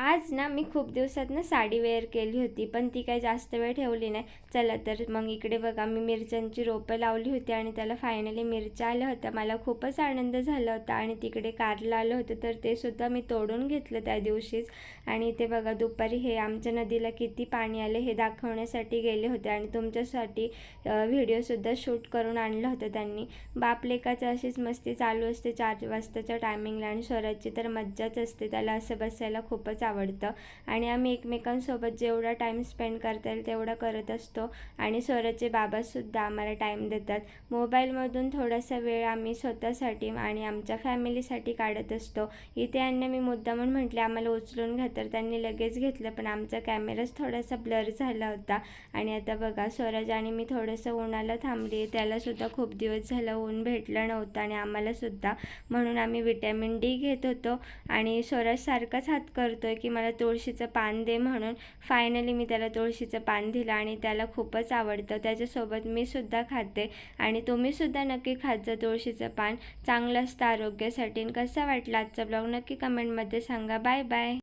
आज ना मी खूप दिवसात ना साडी वेअर केली होती पण ती काही जास्त वेळ ठेवली नाही. चला तर मग इकडे बघा मी मिरच्यांची रोपं लावली होती आणि त्याला फायनली मिरच्या आल्या होत्या. मला खूपच आनंद झाला होता आणि तिकडे कारलं आलं होतं तर ते सुद्धा मी तोडून घेतलं त्या दिवशीच. आणि इथे बघा दुपारी हे आमच्या नदीला किती पाणी आले हे दाखवण्यासाठी गेले होते आणि तुमच्यासाठी व्हिडिओसुद्धा शूट करून आणलं होतं त्यांनी. बापलेकाचं अशीच मस्ती चालू असते चार वाजताच्या टायमिंगला आणि स्वराजची तर मज्जाच असते. त्याला असं बसायला खूपच आवडतं. आणि आम्ही एकमेकांसोबत जेवढा टाईम स्पेंड करता येईल तेवढा करत असतो. आणि स्वराचे बाबासुद्धा आम्हाला टाईम देतात. मोबाईलमधून थोडासा वेळ आम्ही स्वतःसाठी आणि आमच्या फॅमिलीसाठी काढत असतो. इथे यांना मी मुद्दामून म्हटले आम्हाला उचलून घ्या. तर त्यांनी लगेच घेतलं पण आमचा कॅमेराच थोडासा ब्लर झाला होता. आणि आता बघा स्वराज आणि मी थोडंसं उन्हाला थांबली. त्यालासुद्धा खूप दिवस झालं ऊन भेटलं नव्हतं आणि आम्हालासुद्धा म्हणून आम्ही विटॅमिन डी घेत होतो. आणि स्वराज सारखाच हात करतोय. की मला तुळशीचं पान दे म्हणून फायनली मी त्याला तुळशीचं पान दिलं आणि त्याला खूपच आवडतं. त्याच्यासोबत मी सुद्धा खाते आणि तुम्हीसुद्धा नक्की खात जा तुळशीचं पान. चांगलं असतं आरोग्यासाठी. आणि कसा वाटला आजचा ब्लॉग? नक्की कमेंटमध्ये सांगा. Bye bye